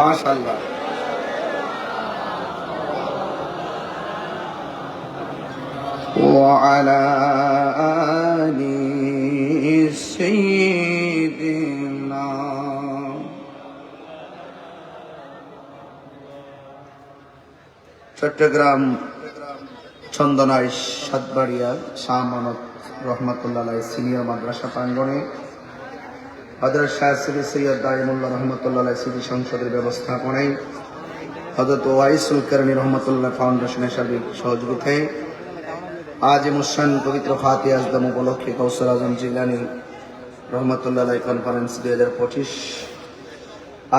মাশাল্লাহ وعلى آل سيدنا চট্টগ্রাম চন্দনায় সাতবাড়িয়া শাহ মানব রহমতুল্লাহ সিনিয়র মাদ্রাসা প্রাঙ্গণে হজরত শাহ শ্রী সৈয়দ দাইমুল্লাহ রহমতুল্লাহ স্মৃতি সংসদের ব্যবস্থাপনায় হজরত ওয়াইসুল করণী রহমতুল্লাহ ফাউন্ডেশনের সার্বিক সহযোগিতায় আজ মুসান পবিত্র ফাতে আজদম উপলক্ষে কৌসর আজম জিলানি রহমতুল্লাহ কনফারেন্স দুই হাজার পঁচিশ।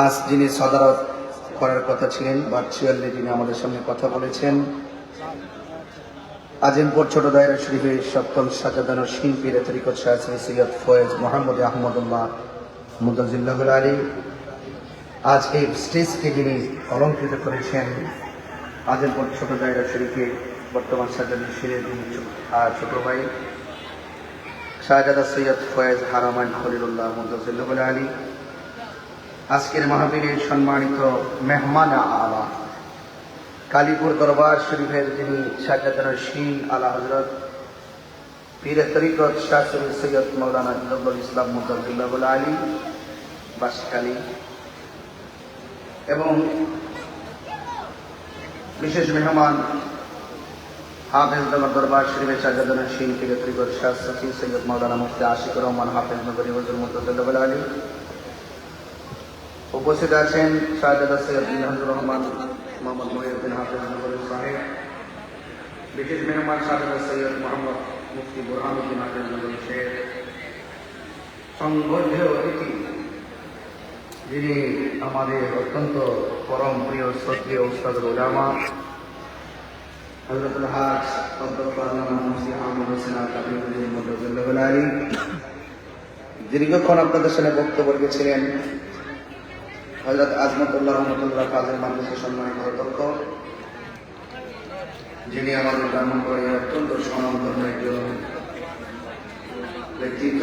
আজ যিনি সদারত করার কথা ছিলেন ভার্চুয়ালি যিনি আমাদের সামনে কথা বলেছেন, আজিমপুর ছোট দায়রা শরীফের সপ্তম সাজাদানোর শিল্পীর তরিকত শাহ সৈয়দ ফয়েজ মোহাম্মদ আহমদুল্লাহ মুদাজিল্লাহুল আলী আজ এই স্টেজকে যিনি অলঙ্কৃত করেছেন আজিমপুর ছোট জায়গা শরীফের বর্তমান সাজাদান শিরের ছোট ভাই, শাহজাদা সৈয়দ ফয়েজ হারামান খলিলুল্লাহ মুদাজিল্লাহুল আলী, আজকের মাহবীরের সম্মানিত মেহমান আলা, কালীপুর দরবার শরীফের যিনি শাহজাদানের শিন আলা হজরত পীর তরিকত শাহ শরীফ সৈয়দ মৌলানা ইসলাম মুদাবুল্লাহ আলী বাসকালী এবং বিশেষ মেহমান হাফেজ নগর দরবার শরীফের শাহজাদানের শিন পীর তরিকত শাহ সফি সৈয়দ মৌলানা মুফতি আশিকুর রহমান হাফেজ নগরী হজর মুদাবুল্লাহ আলী উপস্থিত আছেন শাহজাদা সৈয়দ মিনহাজুর রহমান মোহাম্মদ মহিউদ্দিন হাফিজ নগরী সাহেব। বিশেষ মেহমান শাহজাদা সৈয়দ মোহাম্মদ মুফতি বুরহানুদ্দিন হাফিজ নগরী শেখ সংবদ্ধ অতিথি যিনি আমাদের অত্যন্ত পরম প্রিয় শ্রদ্ধেয় উস্তাদ আলী দীর্ঘক্ষণ আপনাদের সামনে বক্তব্য রেখেছিলেন। হজরত আজমতুল্লাহ রহমতুল্লাহ কাজের মাদ্রাসা সম্মানিত অধ্যক্ষ, যিনি আমাদের ব্রাহ্মণবাড়ি অত্যন্ত স্বনামধন্য একজন ব্যক্তিত্ব।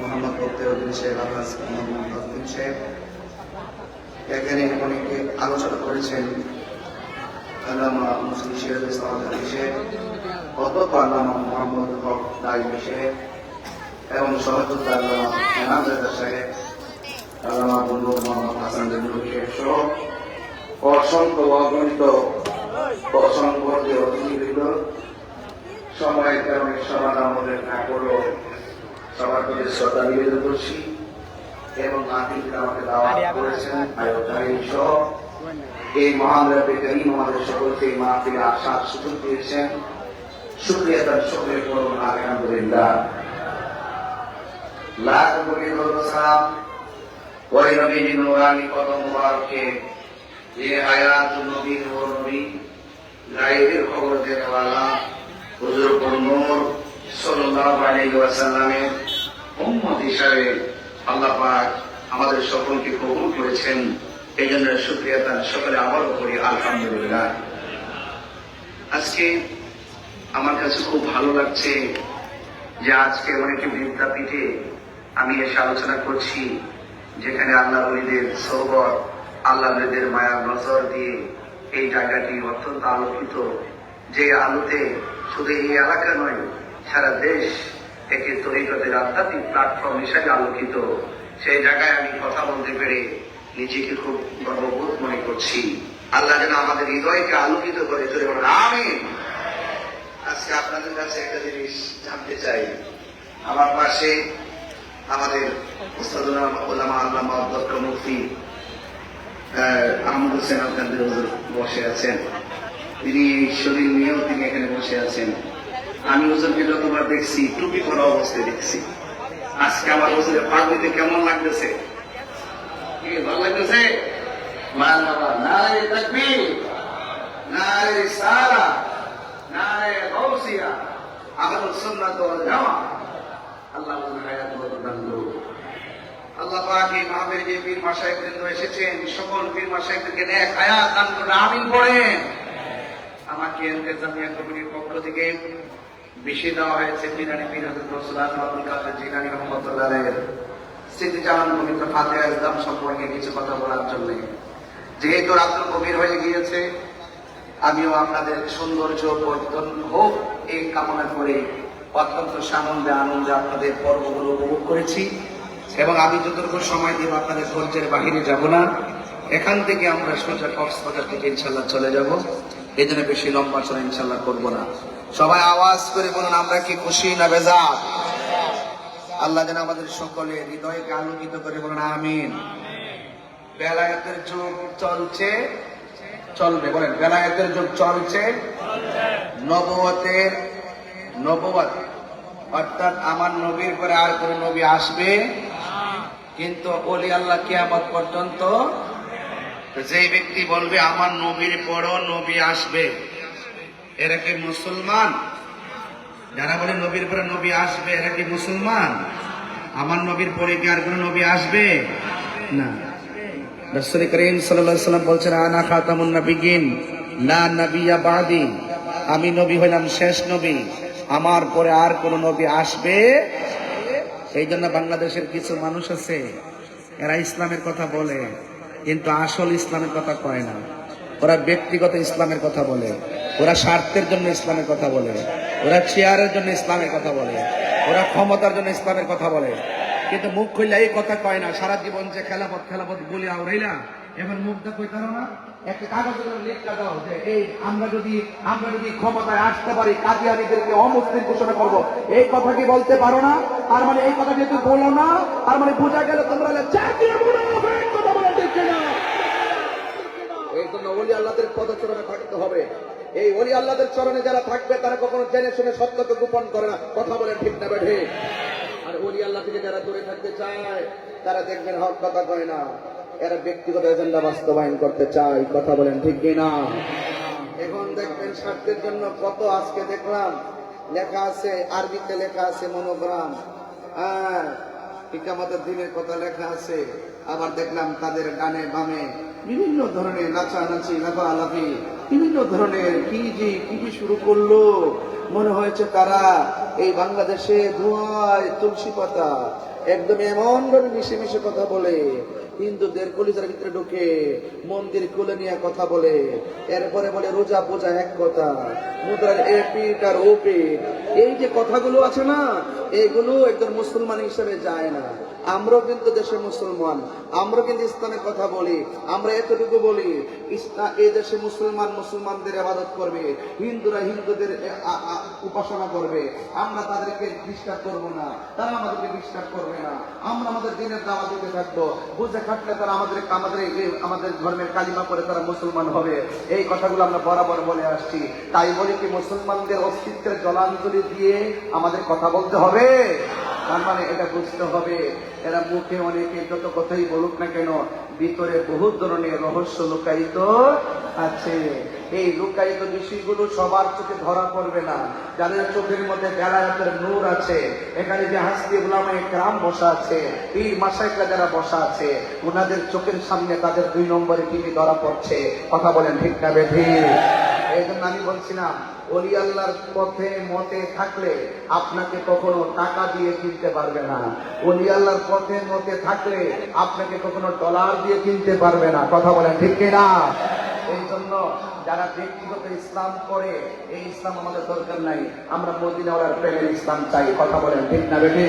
মোহাম্মদ ফখরুদ্দিন শেখ আব্বাস মোহাম্মদ শেখ এখানে অনেকে আলোচনা করেছেন। আল্লামা মুসলিম সিরাজ ইসলাম শেখ অধ্যক্ষ আল্লামা শেখ এবং সহযোগিতা আল্লামা এনামজাদা সাহেব বন্ধু মোহাম্মদ হাসান জেনুল শেখ সহ অসংখ্য অগণিত অসংখ্য অতিথিবৃন্দ। সময়ের কারণে সবার আমাদের সবার প্রতি শ্রদ্ধা নিবেদন করছি এবং আতিথিরা আমাকে দাওয়াত করেছেন সহ। এই মহান রাবে করিম আমাদের সকলকে মাহফিলে আসার সুযোগ দিয়েছেন। শুক্রিয়া তার সকলে করুন আলহামদুলিল্লাহ। লাখ কোটি সালাম ওই নবীজি নুরানি কত মুবারকে। যে আয়াত নবীর ও নবী। গাইবের খবর দেওয়ালা হুজুর নূর সাল্লাল্লাহু আলাইহি ওয়াসাল্লামের উম্মত হিসাবে আল্লাহ পাক আমাদের সকলকে কবুল করেছেন। এই জন্য শুক্রিয়া তার সকলে আবারও করি, আলহামদুলিল্লাহ। আজকে আমার কাছে খুব ভালো লাগছে যে আজকে অনেকে বিদ্যাপীঠে আমি এসে আলোচনা করছি, যেখানে আল্লাহ বলিদের সৌবর আল্লাহ নদীদের মায়ার নজর দিয়ে এই জায়গাটি অত্যন্ত আলোকিত। যে আলোতে শুধু এই এলাকা নয়, সারা দেশ একে তরিকতের আধ্যাত্মিক প্ল্যাটফর্ম হিসেবে আলোকিত। সেই জায়গায় আমি কথা বলতে পেরে নিজেকে খুব গর্ববোধ মনে করছি। আল্লাহ যেন আমাদের হৃদয়কে আলোকিত করে চলে আমিন। আজকে আপনাদের কাছে একটা জিনিস জানতে চাই। আমার পাশে আমাদের ওলামা আল্লামা অধ্যক্ষ মুফতি আহমদ হোসেন আলকান্দের বসে আছেন। তিনি এই শরীর নিয়েও তিনি এখানে বসে আছেন। আমি হুজুরকে যতবার দেখছি, টুপি পরা অবস্থায় দেখছি। আজকে আমার হুজুরের পাগড়িতে কেমন লাগতেছে? ভালো লাগতেছে? এসেছেন, সকল পীর করুন। আমিন পড়েন। আমাকে পক্ষ থেকে বেশি দেওয়া হয়েছে মিরানি রসুলান আব্দুল স্মৃতিচারণ পবিত্র ফাতিহা ইসলাম সম্পর্কে কিছু কথা বলার জন্য। যেহেতু রাত্র গভীর হয়ে গিয়েছে, আমিও আপনাদের সৌন্দর্য পরিবর্তন হোক, এই কামনা করে অত্যন্ত সানন্দে, আনন্দে আপনাদের পর্বগুলো উপভোগ করেছি। এবং আমি যতটুকু সময় দিব আপনাদের ধৈর্যের বাহিরে যাব না। এখান থেকে আমরা সোজা কক্সবাজার থেকে ইনশাল্লাহ চলে যাব। এই জন্য বেশি লম্বা চলে ইনশাল্লাহ করব না। সবাই আওয়াজ করে বলুন, আমরা কি খুশি না বেজার? আল্লাহ যেন আমাদের সকলে হৃদয়কে আলোকিত করে বলুন, আমিন। বেলায়েতের যুগ চলছে, চলবে, বলেন, বেলায়েতের যুগ চলছে। নবতের নবত অর্থাৎ আমার নবীর পরে আর কোন নবী আসবে। কিন্তু অলি আল্লাহ কিয়ামত পর্যন্ত যে ব্যক্তি বলবে, আমার নবীর পরও নবী আসবে। এরা কি মুসলমান? যারা বলে নবীর পরে নবী আসবে, এরা কি মুসলমান? আমার নবীর পরে কি আর কোন নবী আসবে? না। রসুল করিম সাল্লাম বলছেন, আনা খাতামুন নবিগিন না নবিয়া বাদি। আমি নবী হইলাম শেষ নবী। আমার পরে আর কোন নবী আসবে? এই জন্য বাংলাদেশের কিছু মানুষ আছে, এরা ইসলামের কথা বলে, কিন্তু আসল ইসলামের কথা কয় না। ওরা ব্যক্তিগত ইসলামের কথা বলে। ওরা স্বার্থের জন্য ইসলামের কথা বলে, ওরা চেয়ারের জন্য ইসলামের কথা বলে, ওরা ক্ষমতার জন্য ইসলামের কথা বলে। কিন্তু মুখ খুললে এই কথা কয় না, সারা জীবন যে খেলাপথ খেলাপথ বলি আউরাইলা এবার মুখটা কই আমরা না? তার মানে এই কথা যেহেতু বলো না, তার মানে পদচরণে থাকতে হবে। এই অলি আল্লাহদের চরণে যারা থাকবে, তারা কখনো জেনে শুনে সত্যকে গোপন করে না। কথা বলে ঠিক না বেঠে? আর অলি আল্লাহ থেকে যারা দূরে থাকতে চায়, তারা দেখবেন হক কথা কয় না। এরা ব্যক্তিগত এজেন্ডা বাস্তবায়ন করতে চায়। কথা বলেন ঠিক কিনা এখন দেখবেন স্বার্থের জন্য কত আজকে দেখলাম, লেখা আছে, আরবিতে লেখা আছে মনোগ্রাম। হ্যাঁ ইকামতের দিনের কথা লেখা আছে, আবার দেখলাম তাদের ডানে বামে বিভিন্ন ধরনের নাচানাচি, লাফালাফি। বিভিন্ন ধরনের কি যে কি শুরু করল, মনে হয়েছে তারা এই বাংলাদেশে ধোঁয়ায় তুলসী পাতা একদম এমন ভাবে মিশে মিশে কথা বলে। হিন্দুদের কলিজার ভিতরে ঢুকে মন্দির খুলে নিয়ে কথা বলে। এরপরে বলে, রোজা পূজা এক কথা, মুদ্রার এ পিঠ আর ও পিঠ এই যে কথাগুলো আছে না এগুলো একজন মুসলমান হিসেবে যায় না। আমরাও কিন্তু দেশের মুসলমান। আমরা কিন্তু ইসলামের কথা বলি। আমরা এতটুকু বলি ইসলাম এই দেশে মুসলমান মুসলমানদের আবাদত করবে, হিন্দুরা হিন্দুদের উপাসনা করবে। আমরা তাদেরকে ডিস্টার্ব করব না। তারা আমাদেরকে ডিস্টার্ব করবে না। আমরা আমাদের দিনের দাওয়া দিতে থাকব। বুঝে খাটলে তারা আমাদের আমাদের আমাদের ধর্মের কালিমা করে তারা মুসলমান হবে। এই কথাগুলো আমরা বরাবর বলে আসছি। তাই বলি কি, মুসলমানদের অস্তিত্বের জলাঞ্জলি দিয়ে আমাদের কথা বলতে হবে। তার মানে এটা বুঝতে হবে, এরা মুখে অনেকে যত কথাই বলুক না কেন, ভিতরে বহু ধরনের রহস্য লুকায়িত আছে। এই লুকায়িত বিষয়গুলো সবার চোখে ধরা পড়বে না। যাদের চোখের মধ্যে বেড়ায়াতের নূর আছে, এখানে যে হাসতি উলামা একরাম বসা আছে, এই মাসাইকরা যারা বসা আছে, ওনাদের চোখের সামনে তাদের দুই নম্বরে টিভি ধরা পড়ছে, কথা বলেন ঠিক না বেঠি? এই জন্য আমি বলছিলাম অলি আল্লাহর পথে, মতে থাকলে আপনাকে কখনো টাকা দিয়ে কিনতে পারবে না। অলি আল্লাহর পথে, মতে থাকলে আপনাকে কখনো ডলার দিয়ে কিনতে পারবে না। কথা বলেন ঠিক কিনা? এই জন্য যারা ব্যক্তিগত ইসলাম করে, এই ইসলাম আমাদের দরকার নাই। আমরা মদিনাওয়ালার প্রেমের ইসলাম চাই। কথা বলেন ঠিক না বেটি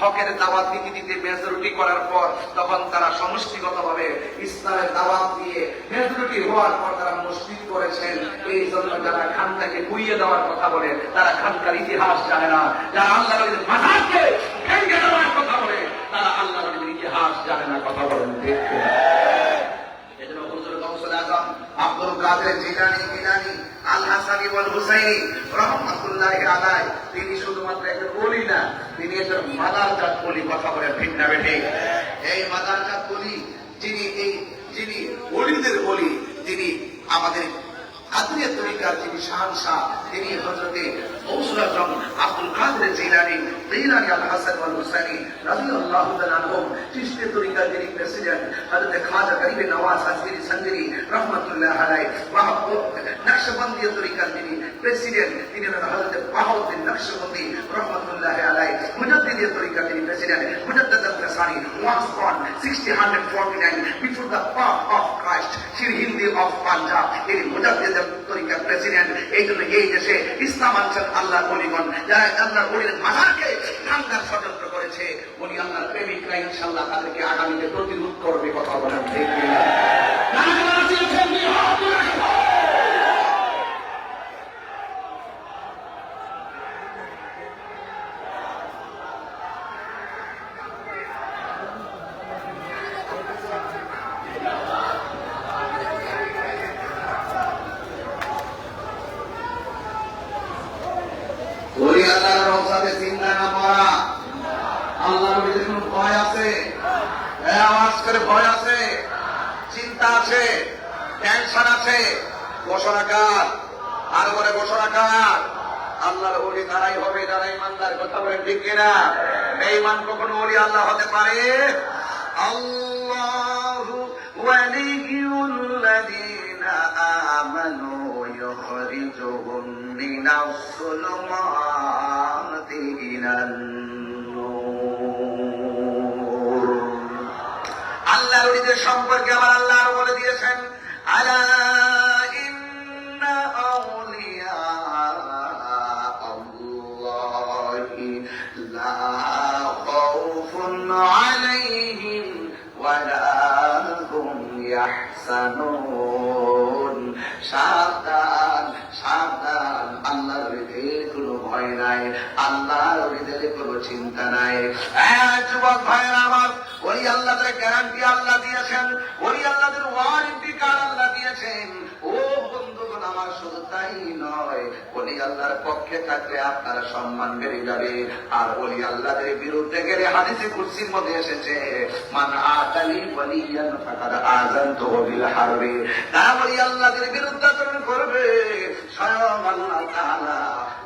হকের দাওয়াত দিতে মেজরিটি করার পর তখন তারা সমষ্টিগতভাবে ইসলামের দাওয়াত দিয়ে মেজরিটি হওয়ার পর তারা মসজিদ করেছেন এই জন্য যারা খানটাকে গুইয়ে দেওয়ার কথা বলে, তারা খানকার ইতিহাস জানে না যারা আল্লাহ মাথাকে ভেঙে দেওয়ার কথা বলে, তারা আল্লাহ ইতিহাস জানে না, কথা বলেন কিনা? এজন্য আব্দুল কাদের জিলানী, গিলানী, আল হাসানি ওয়াল হুসাইনি রহমাতুল্লাহি আলাইহি, তিনি শুধুমাত্র একজন ওলি না তিনি একজন মাদারজাত ওলি কথা বলে ঠিক না বেঠে এই মাদারজাত বলি যিনি এই যিনি অলিদের বলি তিনি আমাদের কাদরিয়া তরিকার যিনি শাহনশাহ তিনি হজরতে গৌসুল আজম আব্দুল কাদের জিলানী জিলানী আল হাসান ওয়াল হুসাইনি রাদিয়াল্লাহু তাআলা আনহুম, চিশতি তরিকার যিনি প্রেসিডেন্ট, হযরত খাজা গরিবে নওয়াজ হাজমিরি সঞ্জরি রহমাতুল্লাহ আলাই নকশবন্দি তরিকার যিনি প্রেসিডেন্ট, তিনি হযরত বাহাউদ্দিন নকশবন্দি রহমাতুল্লাহ আলাই মুজাদ্দিদি তরিকার যিনি প্রেসিডেন্ট, মুজাদ্দিদ আল-কাসানি was born 1649 before the birth Sirhindi of Punjab তিনি মুজাদ্দিদ তরিকার প্রেসিডেন্ট এই জন্য এই দেশে ইসলাম আনছেন আল্লাহ অলিগণ যারা আল্লাহ অলির মাঝারকে ভাঙ্গার ষড়যন্ত্র করেছে, উনি আল্লাহর প্রেমিকরা ইনশাল্লাহ তাদেরকে আগামীতে প্রতিরোধ করবে, কথা বলেন? নারায়ণ আছেন, বিহার করে রাখো। ওই আল্লাহর রহমতে চিন্তা না করা আল্লাহর নবীর কোনো ভয় আছে এ আওয়াজ করে ভয় আছে চিন্তা আছে টেনশন আছে ঘোষণাকার আর বলে ঘোষণাকার আল্লাহর ওলি তারাই হবে যারা ইমানদার, কথা বলেন ঠিক কিনা? বেঈমান কখনো ওলি আল্লাহ হতে পারে? আল্লাহু ওয়ালিউল লাযিনা আমানু ইউখরিজুহুম মিনাস সুলুমাতি ইলান আল্লাহর ওলিদের সম্পর্কে আবার আল্লাহ বলে দিয়েছেন, আলা ইয়াহসানুন সাবধান সাবধান। আল্লাহর হৃদয়ের কোনো ভয় নাই হৃদয়ে চিন্তা নাই। হ্যাঁ, যুবক ভাইয়ের আমার ওই আল্লাহদের গ্যারান্টি আল্লাহ দিয়েছেন ওই আল্লাহদের ওয়ারেন্টি কার্ড আল্লাহ ও আমার শুধু তাই নয়, ওলি আল্লাহর পক্ষে থাকলে আপনারা সম্মান বেড়ে যাবে। আর ওলি আল্লাহদের বিরুদ্ধে গেলে হাদিসে কুর্সির মধ্যে এসেছে, মান আতালি ওয়ালিয়ান ফাকাদ আযানতু বিল হারবে তারা ওলি আল্লাহদের বিরুদ্ধে আচরণ করবে, স্বয়ং আল্লাহ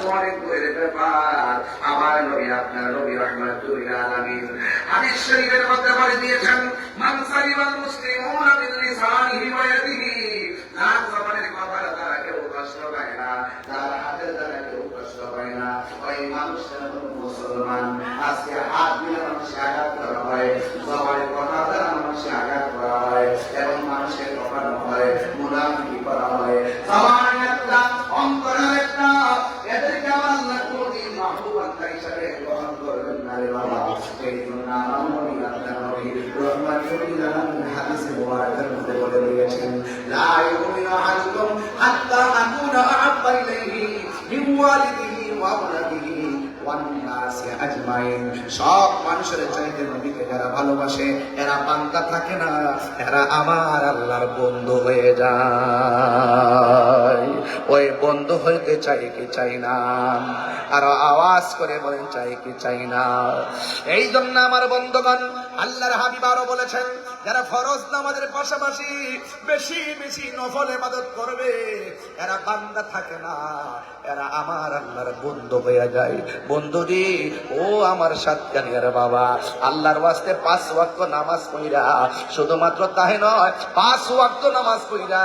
ওই আল্লাহ তো অনেক দূরের ব্যাপার। আমার নবী, আপনার নবী কেউ কষ্ট পায় না, তার কেউ কষ্ট পায় না। ওই মানুষের মুসলমান আজকে হাত দিলে মানুষকে আঘাত করা হয় জবানের কথা দ্বারা মানুষকে আঘাত করা হয় এবং মানুষের কপানো হয় মুনাফিকি করা হয় জবান একটা অন্তরের একটা এদেরকে আমার আল্লাহ কোনদিন মাহবুব আল্লাহ হিসাবে গ্রহণ করবেন না রে বাবা এই জন্য আমার নবী আপনার নবী রহমাতুল্লাহ আলামিন হাদিসে মুবারাকের মধ্যে বলে দিয়েছেন লা ইউমিনু আহাদুকুম হাত্তা আকুনা আহাব্বা ইলাইহি মিন ওয়ালিদিহি ওয়া ওয়ালাদিহি সব মানুষের চাইতে নবীকে যারা ভালোবাসে, এরা পান্তা থাকে না, এরা আমার আল্লাহর বন্ধু হয়ে যায়। ওই বন্ধু হইতে চাই কি চাই না? আর আওয়াজ করে বলেন, চাই কি চাই না? এই জন্য আমার বন্ধুগণ, আল্লাহর হাবিব আরও বলেছেন যারা ফরজ নামাজের পাশাপাশি বেশি বেশি নফল ইবাদত করবে, এরা বান্দা থাকে না। এরা আমার আল্লাহর বন্ধু হয়ে যায়। বন্ধু রে ও আমার সাতকানিয়ার বাবা, আল্লাহর ওয়াস্তে পাঁচ ওয়াক্ত নামাজ পড়া শুধুমাত্র তাহে নয়, পাঁচ ওয়াক্ত নামাজ পড়া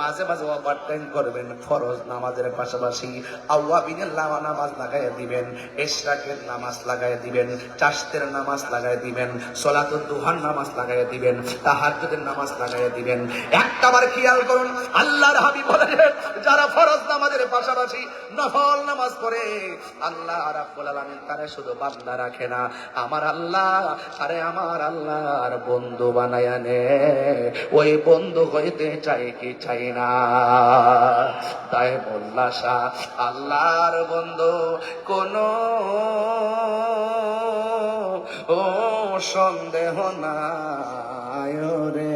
মাঝে মাঝে ওভার টাইম করবেন, ফরজ নামাজের পাশাপাশি আউয়াবিনের লামা নামাজ লাগাই দিবেন, এশরাকের নামাজ লাগাই দিবেন চাষতের নামাজ লাগাই দিবেন সলাতুল দুহার নামাজ লাগাই দিবেন তাহাজ্জুদের নামাজ লাগাই দিবেন। একটাবার খেয়াল করুন, আল্লাহর হাবিব বলেন, যারা ফরজ নামাজের পাশাপাশি নফল নামাজ পড়ে, আল্লাহ রাব্বুল আলামিন তারে শুধু বান্দা রাখে না, আমার আল্লাহ, আরে আমার আল্লাহর বন্ধু বানায়া নে ওই বন্ধু হইতে চাই কি চাই না? তাই বললা শাহ আল্লাহর বন্ধু কোন ও সন্দেহ নাই রে।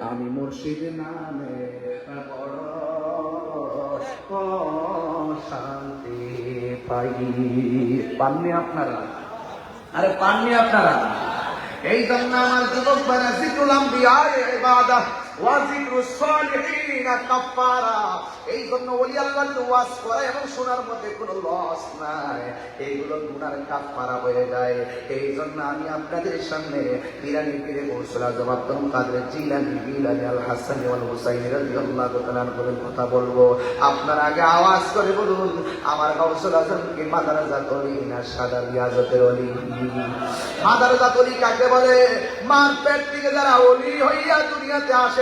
আমি মুর্শিদ নামে শান্তি পাই। পাননি আপনারা? আরে, পাননি আপনারা? এই জন্য আমার যুবক বানা জিক্রুল আম্বিয়া ইবাদা ওলি কথা বলব। আপনারা আগে আওয়াজ করে বলুন, আমার গৌসল আজমকে মাদারা জাতরি না সাদা রিয়াজতের অলি? মাদারা জাতরি কাকে বলে? মার পেট থেকে যারা অলি হইয়া দুনিয়াতে আসে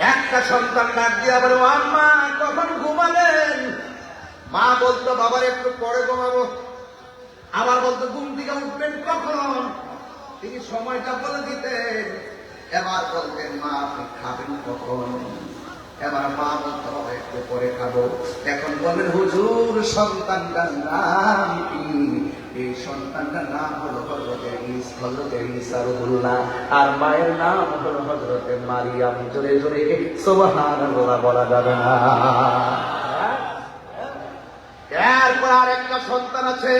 একটা সন্তান ডাক দিয়া বলে "ও আম্মা, কখন ঘুমাবেন? মা বলতো, বাবার একটু পরে ঘুমাবো। আবার বলতো, ঘুম থেকে উঠবেন কখন? তিনি সময়টা বলে দিতেন। এবার বলতেন, মা, আপনি খাবেন কখন? এবার মা বলতে হবে একটু পরে খাব। এখন বলেন হুজুর, সন্তানটার নাম কি? এই সন্তানটার নাম হলো হজরতে ইস হজরতে ইসারুল্লাহ আর মায়ের নাম হলো হজরতে মারিয়াম জোরে জোরে সুবহানাল্লাহ বলা যাবে না। এরপর আর একটা সন্তান আছে।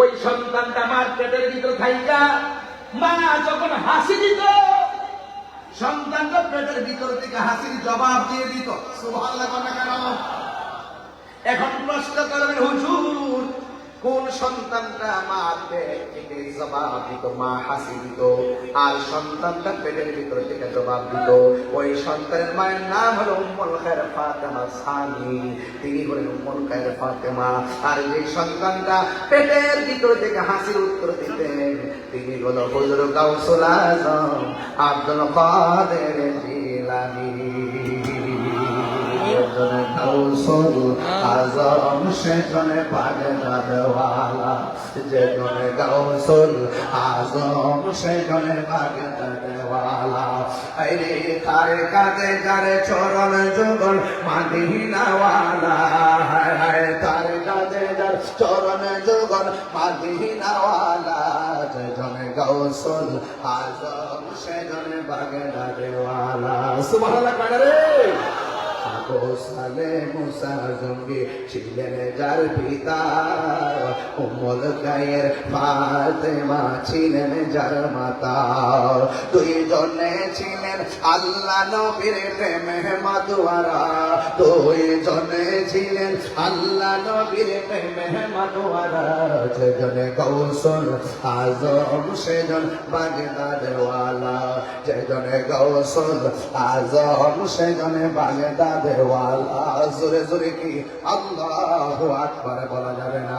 ওই সন্তানটা মার পেটের ভিতর মা যখন হাসি দিত সন্তানটা পেটের ভিতর থেকে হাসির জবাব দিয়ে দিত। সুবহানাল্লাহ কেন? এখন প্রশ্ন করবেন, হুজুর কোন সন্তানটা মা পেট থেকে জবাব দিত, মা হাসি দিত, আর সন্তানটা পেটের ভিতর থেকে জবাব দিত। ওই সন্তানের মায়ের নাম হলো উম্মুল খায়ের ফাতেমা সানি। তিনি হলেন উম্মুল খায়ের ফাতেমা। আর যে সন্তানটা পেটের ভিতর থেকে হাসির উত্তর দিতেন, তিনি হলো হুজুর গাউসুল আজম, আব্দুল কাদের জিলানী। জনে কৌশল আজম সে জনে বাগদাদওয়ালা যে জনে কৌশল আজম সে জনে বাগদাদওয়ালা আরে তারে কাজে যারে চরণ যুগল মাদিনাওয়ালা হায় তারে কাজে যার চরণ যুগল মাদিনাওয়ালা যে জনে কৌশল আজম সে জনে বাগদাদওয়ালা সুবহানাল্লাহ কারে আবু সালে মুসা ছিলেন যার পিতা। উমল গায়ের ফাতেমা ছিলেন যার মাতা। দুইজনে ছিলেন আল্লাহ নবীর প্রেমে মাদুয়ারা। দুইজনে ছিলেন আল্লাহ নবীর প্রেমে মাদুয়ারা। যেজনে কৌশল আজম, সেজন বাগদাদওয়ালা। যেজনে কৌশল আজম, সেজনে বাগদাদওয়ালা জোরে জোরে কি আল্লাহ আকবার বলা যাবে না।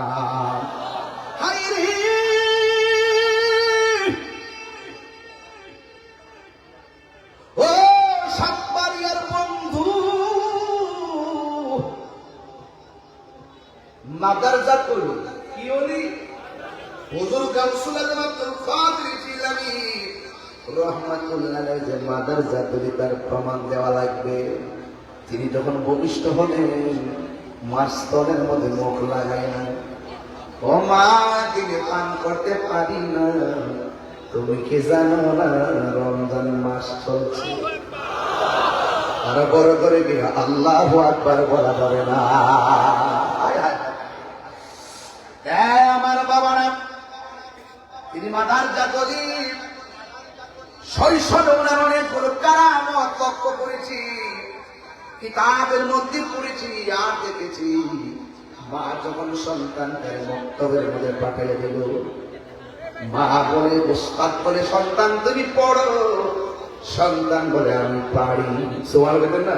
মাদার জাতুল যে মাদার জাতুলি তার প্রমাণ দেওয়া লাগবে। তিনি যখন ভূমিষ্ঠ হলেন মাস্তনের মধ্যে মুখ লাগাই না। ও মা, দিনে পান করতে পারি না। তুমি কি জানো না, রমজান মাস চলছে। আর বড় করে আল্লাহ আকবার বলা না। আমার বাবারা, তিনি মাদার শৈশব ওনার অনেকগুলো কারামত লক্ষ্য করেছি। কিতাবের মধ্যে পড়েছি, আর দেখেছি। মা যখন সন্তানকে মক্তবের মধ্যে পাঠিয়ে দিল, মা বলে উস্তাদ বলে, সন্তান তুমি পড়ো। সন্তান বলে, আমি পারি। সোয়াল বেতন না?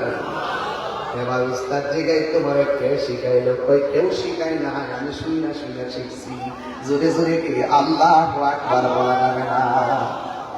এবার উস্তাদ জিগাই তোমার কে শিখাইলো? কই কেউ শিখাই না আমি শুই না শিখছি। জোরে জোরে কি আল্লাহ আকবার বলা যাবে না।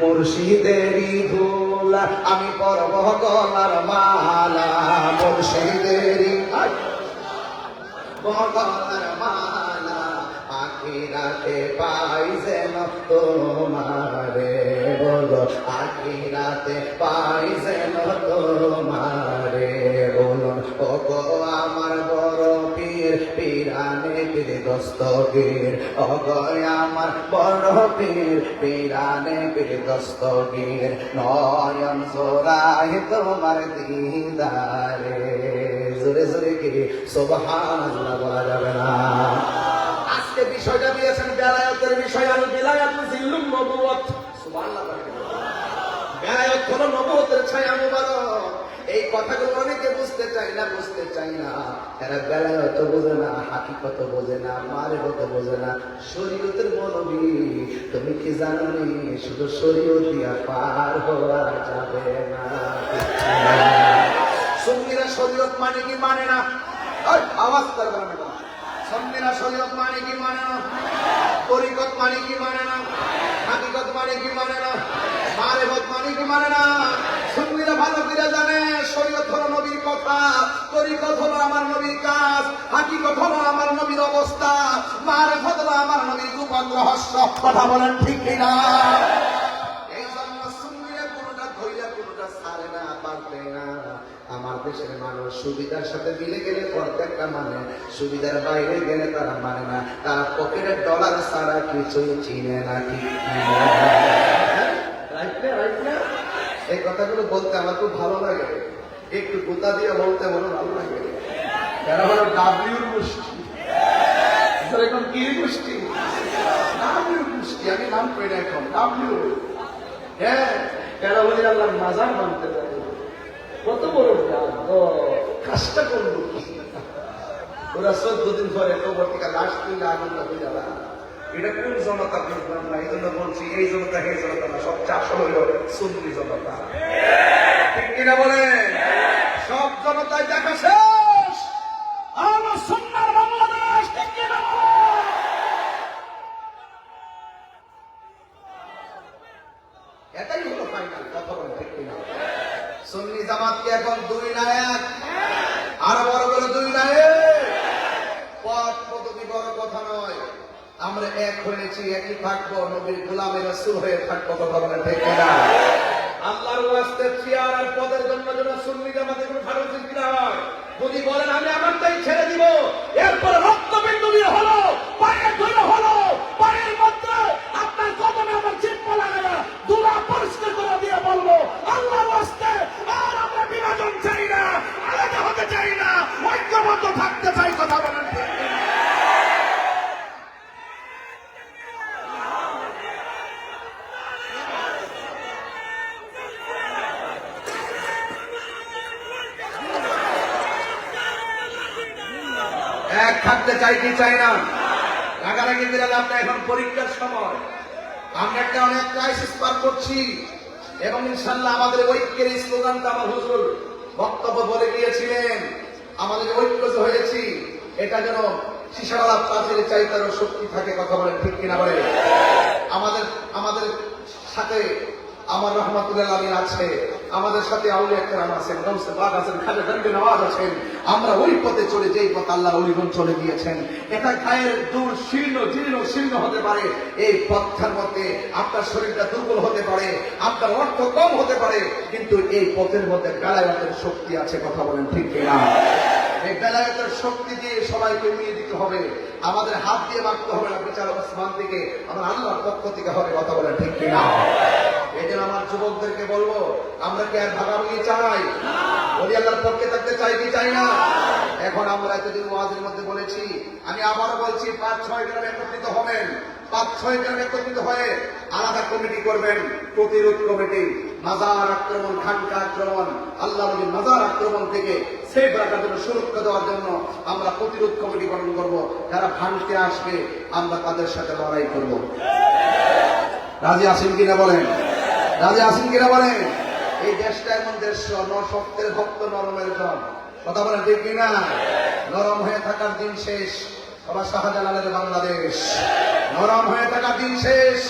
মুর্শিদেরই ধুলা আমি পরব গলার মালা। মুর্শিদেরই গলার মালা আখিরাতে পাই যেন তোমারে বলো। আখিরাতে পাই যেন তোমারে পীরানে পীর দস্তগীর গো আমার বড় পীর পীরানে পীর দস্তগীর নয়ন জোড়াই তোমার দিদারে। জোরে জোরে কি, সুবহানাল্লাহ বলা যাবে না। আজকে বিষয়টা দিয়েছেন বেলায়তের বিষয়, আমি বেলায়ত জিল্লুম নবুয়ত সুবহানাল্লাহ বেলায়ত হলো নবুয়তের ছায়া মুবারক। এই কথাগুলো অনেকে বুঝতে চাই না, বুঝতে চাই না। এরা বেলায়ত বোঝে না, হাকিকত বোঝে না মারেবত বোঝে না। শরীয়তের মনবী তুমি কি জানো শুধু শরীয়ত দিয়া পার হওয়া যাবে না। সুন্নিরা শরীয়ত মানে কি মানে না? আওয়াজ করবে না ম্যাডাম সুন্নিরা শরীয়ত মানে কি মানে না? তরিকত মানে কি মানে না? হাকিকত মানে কি মানে না? মারেবত মানে কি মানে না? ভালো করে জানে, শরীয়ত হলো নবীর কথা, তরিকত হলো আমার নবীর কাজ, হাকিকত হলো আমার নবীর অবস্থা মারেফত হলো আমার নবীর গোপন রহস্য কথা বলেন ঠিক কিনা? না না। আমার দেশের মানুষ সুবিধার সাথে মিলে গেলে প্রত্যেকটা মানে সুবিধার বাইরে গেলে তারা মানে না। তারা পকেটের ডলার ছাড়া কিছুই চিনে না, ঠিক এই কথাগুলো বলতে আমার খুব ভালো লাগে। একটু গুতা দিয়ে বলতে আমার ভালো লাগে। এরা হলো ডাব্লিউর গোষ্ঠী। এখন কি গোষ্ঠী? ডাব্লিউ গোষ্ঠী, আমি নাম করি না এখন ডাব্লিউ হ্যাঁ এরা বলি আল্লাহ মাজার মানতে পারে। কত বড় কাজটা করব ওরা চোদ্দ দিন পরে কবর থেকে লাশ তুলে আনন্দ হয়ে যাবে। এটা কোন জনতা বুঝলাম না? এই জন্য বলছি, এই জনতা এই জনতা না, সব চাষ হইল সুন্নি জনতা। ঠিক কিনা বলে সব জনতায় দেখা শেষ আমার সন্ন্যার বাংলাদেশ ঠিক কিনা বলে? এটাই হলো ফাইনাল কথা বলে ঠিক কিনা সুন্নি জামাতকে এখন দুই না এক আরও বড় করে দুই না এক পথ পদ্ধতি বড় কথা নয় আমরা একই থাকব, নবীর গোলামের রাসূল হয়ে থাকব, কথা ঠিক না আল্লাহর ওয়াস্তে চেয়ার আর পদের জন্য যেন সুন্নি জামাতে কোনো না হয়। যদি বলেন, আমি আমারটাই ছেড়ে দিব। এরপর রক্তবিন্দু হলো থাকতে চাই কি চাই না? রাগারাগি লাভ নাই, এখন পরীক্ষার সময়। আমরা একটা অনেক ক্রাইসিস পার করছি। এবং ইনশাল্লাহ আমাদের ঐক্যের এই স্লোগানটা আমার হুজুর বক্তব্য বলে গিয়েছিলেন আমাদের ঐক্য যে হয়েছি এটা যেন শিশাওয়ালা প্রাচীরের চাইতারও শক্তি থাকে কথা বলেন ঠিক কিনা বলে আমাদের আমাদের সাথে আমার রহমাতুল্লাহ আছে। আমাদের সাথে আউলিয়া কেরাম আছেন, গমসে বাগ আছেন, খালে গন্ডে নওয়াজ আছেন। আমরা ওই পথে চলে, যেই পথ আল্লাহ অলিগন চলে গিয়েছেন। এটা গায়ের দূর শীর্ণ, জীর্ণ, শীর্ণ হতে পারে। এই পথটার মধ্যে আপনার শরীরটা দুর্বল হতে পারে, আপনার অর্থ কম হতে পারে, কিন্তু এই পথের মধ্যে বেলায়তের শক্তি আছে, কথা বলেন ঠিক কিনা? এই বেলায়তের শক্তি দিয়ে সবাইকে নিয়ে দিতে হবে। আমাদের হাত দিয়ে মারতে হবে না, বিচারক আসমান থেকে। আমার আল্লাহর পক্ষ থেকে হবে, কথা বলেন ঠিক কিনা? এই আমার যুবকদেরকে বলব, আমরা কি আর ভাগাভাগি চাই? বলি আল্লাহর পক্ষে থাকতে চাই কি চাই না? এখন আমরা এতদিন ওয়াজের মধ্যে বলেছি, আমি আবারও বলছি, পাঁচ, ছয় গ্রাম একত্রিত হবেন। পাঁচ, ছয় গ্রাম একত্রিত হয়ে আলাদা কমিটি করবেন, প্রতিরোধ কমিটি। মাজার আক্রমণ, খানকা আক্রমণ, আল্লাহ মাজার আক্রমণ থেকে সেফ রাখার জন্য সুরক্ষা দেওয়ার জন্য আমরা প্রতিরোধ কমিটি গঠন করব। যারা ভাঙতে আসবে, আমরা তাদের সাথে লড়াই করব। রাজি আসেন কিনা বলেন? রাজি আসেন কিনা বলেন? এই দেশটা এমন দেশ শক্তের ভক্ত, নরমের জন। কথা বলেন ঠিক কিনা? নরম হয়ে থাকার দিন শেষ, বাবা শাহজালালের বাংলাদেশ। নরম হয়ে থাকার দিন শেষ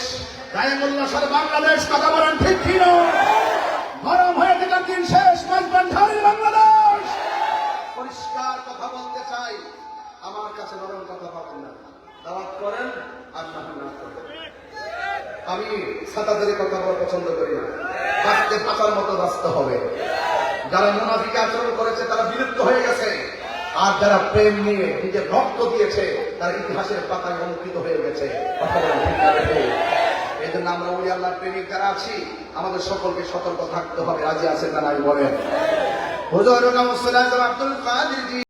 রায়মুল্লাহ সার বাংলাদেশ, কথা বলেন ঠিক কিনা? নরম হয়ে থাকার দিন শেষ বাংলাদেশ। পরিষ্কার কথা বলতে চাই, আমার কাছে নরম কথা পাবেন না। দাওয়াত করেন আর না করেন আমি সাতাদের কথা বলা পছন্দ করি না। বাঁচতে পাতার মতো বাঁচতে হবে। যারা মুনাফিকে আচরণ করেছে, তারা বিলুপ্ত হয়ে গেছে। আর যারা প্রেম নিয়ে নিজের রক্ত দিয়েছে, তারা ইতিহাসের পাতায় অঙ্কিত হয়ে গেছে? এই জন্য আমরা উনি আল্লাহ প্রেমিক যারা আছি, আমাদের সকলকে সতর্ক থাকতে হবে। রাজি আছে নাই বলেন? হুজুর আব্দুল কাদের